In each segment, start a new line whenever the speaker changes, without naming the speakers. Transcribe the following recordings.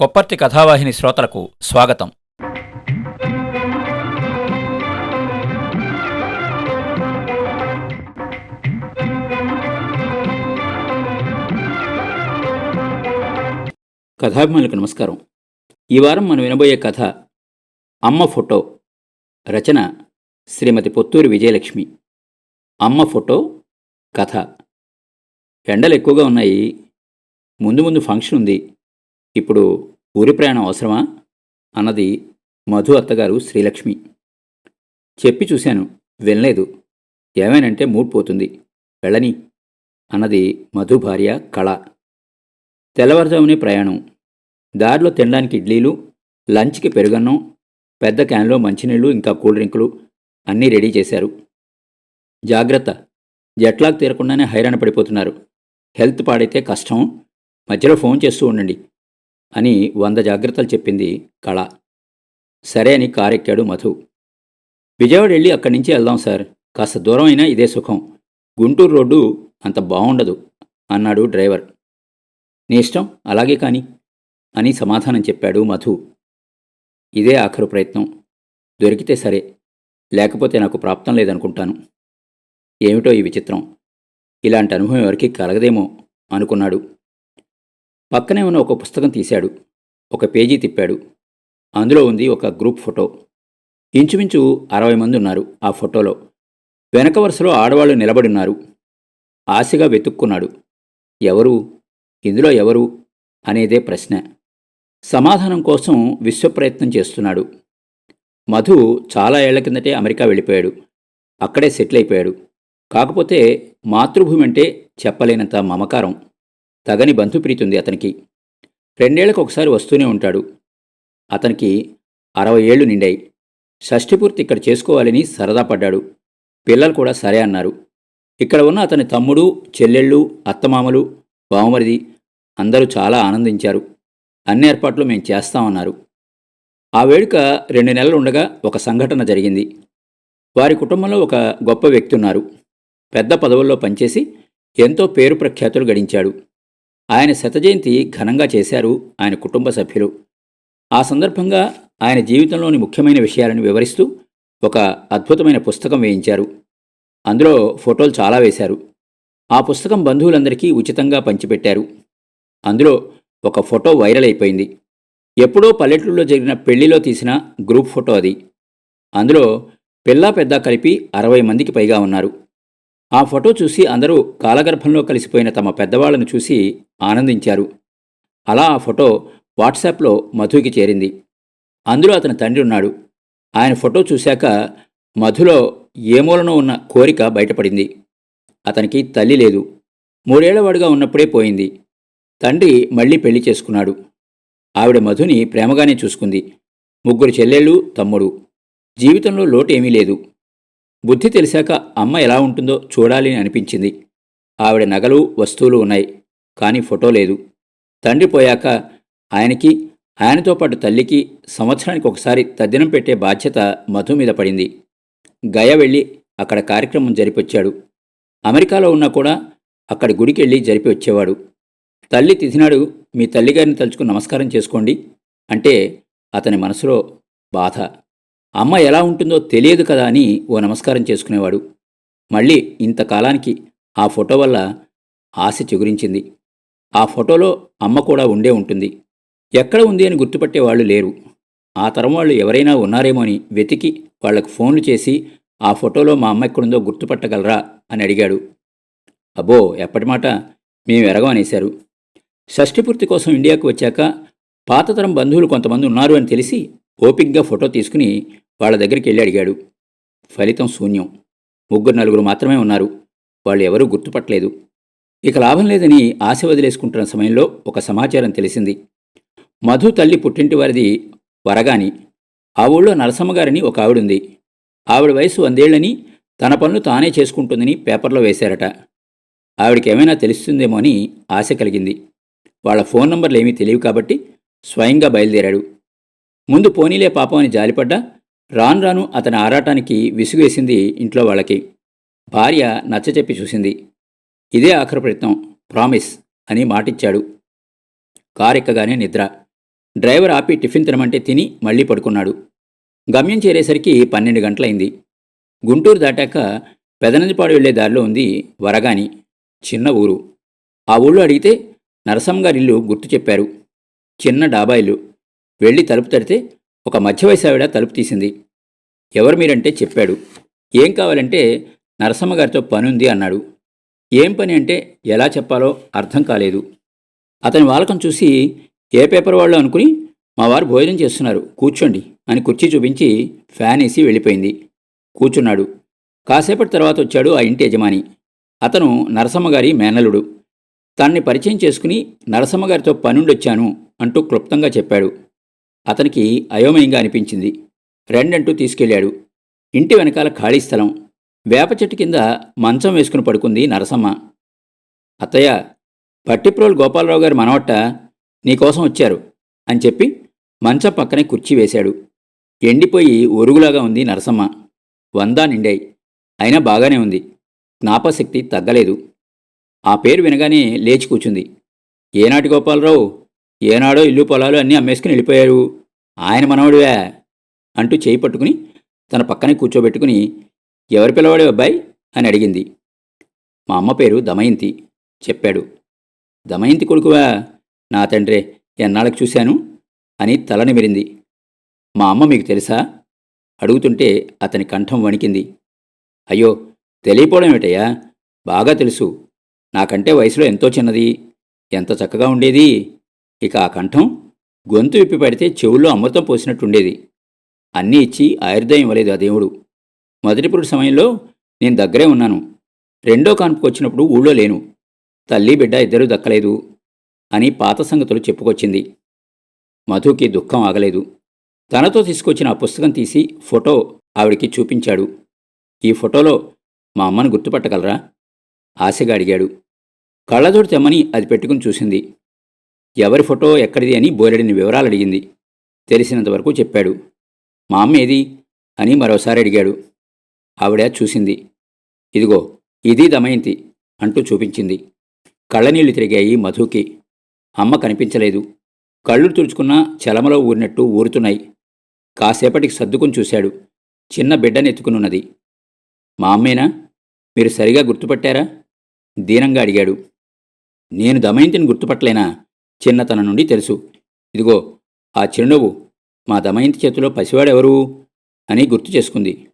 కొప్పర్తి కథావాహిని శ్రోతలకు స్వాగతం.
కథాభిమానులకు నమస్కారం. ఈ వారం మనం వినబోయే కథ అమ్మ ఫోటో రచన శ్రీమతి పొత్తూరి విజయలక్ష్మి. అమ్మ ఫోటో కథ. ఎండలు ఎక్కువగా ఉన్నాయి. ముందు ముందు ఫంక్షన్ ఉంది. ఇప్పుడు ఊరి ప్రయాణం అవసరమా? అన్నది మధు అత్తగారు శ్రీలక్ష్మి. చెప్పి చూశాను వెళ్ళలేదు ఏమేనంటే మూడ్ పోతుంది. వెళ్ళని అన్నది మధు భార్య కళ. తెల్లవారుజామునే ప్రయాణం. దారిలో తినడానికి ఇడ్లీలు లంచ్కి పెరుగన్నం పెద్ద క్యాన్లో మంచినీళ్ళు ఇంకా కూల్ డ్రింకులు అన్నీ రెడీ చేశారు. జాగ్రత్త జట్లాగ్ తీరకుండానే హైరాణ పడిపోతున్నారు. హెల్త్ పాడైతే కష్టం. మధ్యలో ఫోన్ చేస్తూ ఉండండి. అని వంద జాగ్రత్తలు చెప్పింది కళ. సరే అని కారెక్కాడు మధు. విజయవాడ వెళ్ళి అక్కడి నుంచి వెళ్దాం సార్. కాస్త దూరం అయినా ఇదే సుఖం. గుంటూరు రోడ్డు అంత బాగుండదు అన్నాడు డ్రైవర్. నీ ఇష్టం అలాగే కాని అని సమాధానం చెప్పాడు మధు. ఇదే ఆఖరు ప్రయత్నం. దొరికితే సరే లేకపోతే నాకు ప్రాప్తం లేదనుకుంటాను. ఏమిటో ఈ విచిత్రం. ఇలాంటి అనుభవం ఎవరికి కలగదేమో అనుకున్నాడు. పక్కనే ఉన్న ఒక పుస్తకం తీశాడు. ఒక పేజీ తిప్పాడు. అందులో ఉంది ఒక గ్రూప్ ఫోటో. ఇంచుమించు అరవై మంది ఉన్నారు ఆ ఫోటోలో. వెనక వరుసలో ఆడవాళ్ళు నిలబడున్నారు ఆశగా వెతుక్కున్నాడు. ఎవరు? ఇందులో ఎవరు? అనేదే ప్రశ్న. సమాధానం కోసం విశ్వప్రయత్నం చేస్తున్నాడు. మధు చాలా ఏళ్ళ కిందటే అమెరికా వెళ్ళిపోయాడు. అక్కడే సెటిల్ అయిపోయాడు. కాకపోతే మాతృభూమి అంటే చెప్పలేనంత మమకారం. తగని బంధుప్రీతి ఉంది అతనికి. రెండేళ్ళకు ఒకసారి వస్తూనే ఉంటాడు. అతనికి అరవై ఏళ్ళు నిండాయి. షష్ఠిపూర్తి ఇక్కడ చేసుకోవాలని సరదా పడ్డాడు. పిల్లలు కూడా సరే అన్నారు. ఇక్కడ ఉన్న అతని తమ్ముడు చెల్లెళ్ళు అత్తమామలు బావమరిది అందరూ చాలా ఆనందించారు. అన్ని ఏర్పాట్లు మేం చేస్తామన్నారు. ఆ వేడుక రెండు నెలలు ఉండగా ఒక సంఘటన జరిగింది. వారి కుటుంబంలో ఒక గొప్ప వ్యక్తి ఉన్నారు. పెద్ద పదవుల్లో పనిచేసి ఎంతో పేరు ప్రఖ్యాతులు గడించాడు. ఆయన శతజయంతి ఘనంగా చేశారు ఆయన కుటుంబ సభ్యులు. ఆ సందర్భంగా ఆయన జీవితంలోని ముఖ్యమైన విషయాలను వివరిస్తూ ఒక అద్భుతమైన పుస్తకం వేయించారు. అందులో ఫోటోలు చాలా వేశారు. ఆ పుస్తకం బంధువులందరికీ ఉచితంగా పంచిపెట్టారు. అందులో ఒక ఫోటో వైరల్ అయిపోయింది. ఎప్పుడో పల్లెటూరులో జరిగిన పెళ్ళిలో తీసిన గ్రూప్ ఫోటో అది. అందులో పిల్లా పెద్ద కలిపి అరవై మందికి పైగా ఉన్నారు. ఆ ఫోటో చూసి అందరూ కాలగర్భంలో కలిసిపోయిన తమ పెద్దవాళ్ళను చూసి ఆనందించారు. అలా ఆ ఫోటో వాట్సాప్లో మధుకి చేరింది. అందులో అతని తండ్రి ఉన్నాడు. ఆయన ఫోటో చూశాక మధులో ఏమూలనో ఉన్న కోరిక బయటపడింది. అతనికి తల్లి లేదు. మూడేళ్ళవాడుగా ఉన్నప్పుడే పోయింది. తండ్రి మళ్ళీ పెళ్ళి చేసుకున్నాడు. ఆవిడ మధుని ప్రేమగానే చూసుకుంది. ముగ్గురు చెల్లెళ్ళు తమ్ముడు. జీవితంలో లోటు ఏమీ లేదు. బుద్ధి తెలిసాక అమ్మ ఎలా ఉంటుందో చూడాలని అనిపించింది. ఆవిడ నగలు వస్తువులు ఉన్నాయి కానీ ఫోటో లేదు. తండ్రి పోయాక ఆయనకి ఆయనతో పాటు తల్లికి సంవత్సరానికి ఒకసారి తద్దినం పెట్టే బాధ్యత మధు మీద పడింది. గయ వెళ్ళి అక్కడ కార్యక్రమం జరిపొచ్చాడు. అమెరికాలో ఉన్నా కూడా అక్కడి గుడికి వెళ్ళి జరిపి వచ్చేవాడు. తల్లి తిథినాడు మీ తల్లిగారిని తలుచుకుని నమస్కారం చేసుకోండి అంటే అతని మనసులో బాధ. అమ్మ ఎలా ఉంటుందో తెలియదు కదా అని ఓ నమస్కారం చేసుకునేవాడు. మళ్ళీ ఇంతకాలానికి ఆ ఫోటో వల్ల ఆశ చిగురించింది. ఆ ఫోటోలో అమ్మ కూడా ఉండే ఉంటుంది. ఎక్కడ ఉంది అని గుర్తుపట్టే వాళ్ళు లేరు. ఆ తరం వాళ్ళు ఎవరైనా ఉన్నారేమో అని వెతికి వాళ్ళకు ఫోన్లు చేసి ఆ ఫోటోలో మా అమ్మ ఎక్కడుందో గుర్తుపట్టగలరా అని అడిగాడు. అబ్బో ఎప్పటి మాట? మేము ఎరగం అనేశారు షష్ఠిపూర్తి కోసం ఇండియాకు వచ్చాక పాతతరం బంధువులు కొంతమంది ఉన్నారు అని తెలిసి ఓపిక్గా ఫోటో తీసుకుని వాళ్ళ దగ్గరికి వెళ్ళి అడిగాడు. ఫలితం శూన్యం. ముగ్గురు నలుగురు మాత్రమే ఉన్నారు. వాళ్ళు ఎవరూ గుర్తుపట్టలేదు. ఇక లాభం లేదని ఆశ వదిలేసుకుంటున్న సమయంలో ఒక సమాచారం తెలిసింది. మధు తల్లి పుట్టింటి వారిది వరగాని. ఆ ఊళ్ళో నరసమ్మగారని ఒక ఆవిడుంది. ఆవిడ వయసు వందేళ్ళని తన పనులు తానే చేసుకుంటుందని పేపర్లో వేశారట. ఆవిడకి ఏమైనా తెలుస్తుందేమో అని ఆశ కలిగింది. వాళ్ళ ఫోన్ నంబర్లు ఏమీ తెలియవు కాబట్టి స్వయంగా బయలుదేరాడు. ముందు పోనీలే పాపం అని జాలిపడ్డా రాను రాను అతని ఆరాటానికి విసుగేసింది ఇంట్లో వాళ్ళకి. భార్య నచ్చచెప్పి చూసింది. ఇదే ఆఖరి ప్రయత్నం ప్రామిస్ అని మాటిచ్చాడు. కారెక్కగానే నిద్ర. డ్రైవర్ ఆపి టిఫిన్ తినమంటే తిని మళ్ళీ పడుకున్నాడు. గమ్యం చేరేసరికి పన్నెండు గంటలైంది. గుంటూరు దాటాక పెదనందిపాడు వెళ్ళే దారిలో ఉంది వరగాని చిన్న ఊరు. ఆ ఊళ్ళో అడిగితే నరసమ్మ గారిల్లు గుర్తు చెప్పారు. చిన్న డాబా ఇల్లు. వెళ్ళి తలుపు తడితే ఒక మధ్య వయసు ఆవిడ తలుపు తీసింది. ఎవరు మీరంటే చెప్పాడు. ఏం కావాలంటే నరసమ్మ గారితో పనుంది అన్నాడు. ఏం పని అంటే ఎలా చెప్పాలో అర్థం కాలేదు. అతని వాలకం చూసి ఏ పేపర్ వాళ్ళు అనుకుని మా వారు భోజనం చేస్తున్నారు కూర్చోండి అని కుర్చీ చూపించి ఫ్యాన్ వేసి వెళ్ళిపోయింది. కూర్చున్నాడు. కాసేపటి తర్వాత వచ్చాడు ఆ ఇంటి యజమాని. అతను నరసమ్మ గారి మేనలుడు తన్ని పరిచయం చేసుకుని నరసమ్మ గారితో పనుండొచ్చాను అంటూ క్లుప్తంగా చెప్పాడు. అతనికి అయోమయంగా అనిపించింది. రెండంటూ తీసుకెళ్ళాడు. ఇంటి వెనకాల ఖాళీ స్థలం. వేప చెట్టు కింద మంచం వేసుకుని పడుకుంది నరసమ్మ. అత్తయ్య పట్టిప్రోలు గోపాలరావు గారి మనవట్ట నీకోసం వచ్చారు అని చెప్పి మంచం పక్కనే కుర్చీ వేశాడు. ఎండిపోయి ఒరుగులాగా ఉంది నరసమ్మ. వందా నిండాయి. అయినా బాగానే ఉంది. జ్ఞాపశక్తి తగ్గలేదు. ఆ పేరు వినగానే లేచి కూర్చుంది ఏనాటి గోపాలరావు? ఏనాడో ఇల్లు పొలాలు అన్నీ అమ్మేసుకుని వెళ్ళిపోయారు. ఆయన మనవడివే అంటూ చేయి పట్టుకుని తన పక్కనే కూర్చోబెట్టుకుని ఎవరి పిల్లవాడే అబ్బాయి? అని అడిగింది. మా అమ్మ పేరు దమయంతి చెప్పాడు. దమయంతి కొడుకువా? నా తండ్రే ఎన్నాళ్ళకి చూశాను? అని తల నిమిరింది. మా అమ్మ మీకు తెలుసా? అడుగుతుంటే అతని కంఠం వణికింది. అయ్యో తెలియపోవడం ఏమిటయ్యా? బాగా తెలుసు. నాకంటే వయసులో ఎంతో చిన్నది. ఎంత చక్కగా ఉండేది? ఇక ఆ కంఠం గొంతు విప్పి పడితే చెవుల్లో అమృతం పోసినట్టుండేది. అన్నీ ఇచ్చి ఆయుర్దాయం ఇవ్వలేదు ఆ దేవుడు. మొదటి పురుడు సమయంలో నేను దగ్గరే ఉన్నాను. రెండో కాన్పుకు వచ్చినప్పుడు ఊళ్ళో లేను. తల్లి బిడ్డ ఇద్దరూ దక్కలేదు అని పాత సంగతులు చెప్పుకొచ్చింది. మధుకి దుఃఖం ఆగలేదు. తనతో తీసుకొచ్చిన ఆ పుస్తకం తీసి ఫోటో ఆవిడికి చూపించాడు. ఈ ఫోటోలో మా అమ్మను గుర్తుపట్టగలరా? ఆశగా అడిగాడు. కళ్ళజోడు తెమ్మని అది పెట్టుకుని చూసింది. ఎవరి ఫోటో ఎక్కడిది అని బోరెడిని వివరాలు అడిగింది. తెలిసినంతవరకు చెప్పాడు. మా అమ్మ ఏది? అని మరోసారి అడిగాడు. ఆవిడ చూసింది. ఇదిగో ఇది దమయంతి అంటూ చూపించింది. కళ్ళనీళ్ళు తిరిగాయి మధుకి. అమ్మ కనిపించలేదు. కళ్ళు తుడుచుకున్నా చలమలో ఊరినట్టు ఊరుతున్నాయి. కాసేపటికి సర్దుకుని చూశాడు. చిన్న బిడ్డనెత్తుకునున్నది. మా అమ్మేనా? మీరు సరిగా గుర్తుపట్టారా? దీనంగా అడిగాడు. నేను దమయంతిని గుర్తుపట్టలేనా? చిన్నతనం నుండి తెలుసు. ఇదిగో ఆ చిరునవ్వు మా దమయంతి చేతిలో పసివాడెవరు? అని గుర్తు చేసుకుంది.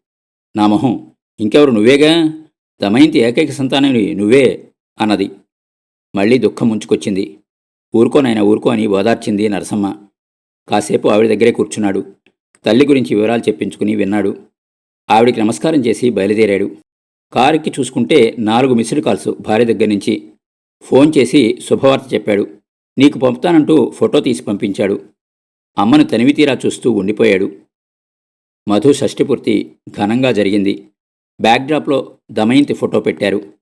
నా మొహం ఇంకెవరు నువ్వేగా? దమయంతి ఏకైక సంతానం నువ్వే అన్నది. మళ్ళీ దుఃఖం ముంచుకొచ్చింది. ఊరుకోనైనా ఊరుకో అని ఓదార్చింది నరసమ్మ. కాసేపు ఆవిడ దగ్గరే కూర్చున్నాడు. తల్లి గురించి వివరాలు చెప్పించుకుని విన్నాడు. ఆవిడికి నమస్కారం చేసి బయలుదేరాడు. కారుకి చూసుకుంటే నాలుగు మిస్డ్ కాల్స్ భార్య దగ్గర నుంచి. ఫోన్ చేసి శుభవార్త చెప్పాడు. నీకు పంపుతానంటూ ఫోటో తీసి పంపించాడు. అమ్మను తనివితీరా చూస్తూ ఉండిపోయాడు. మధు షష్టిపూర్తి ఘనంగా జరిగింది. బ్యాక్డ్రాప్లో దమయంతి ఫోటో పెట్టారు.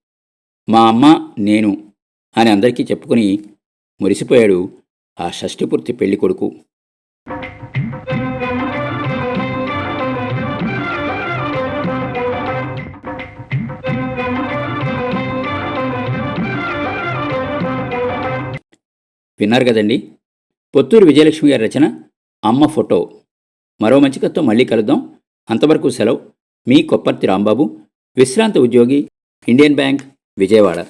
మా అమ్మ నేను అని అందరికీ చెప్పుకుని మురిసిపోయాడు ఆ షష్టిపూర్తి పెళ్ళి కొడుకు విన్నారు కదండి? పొత్తూరు విజయలక్ష్మి గారి రచన అమ్మ ఫోటో. మరో మంచి కథతో మళ్ళీ కలుద్దాం. అంతవరకు సెలవు. మీ కొప్పర్తి రాంబాబు విశ్రాంత ఉద్యోగి ఇండియన్ బ్యాంక్ విజయవాడ.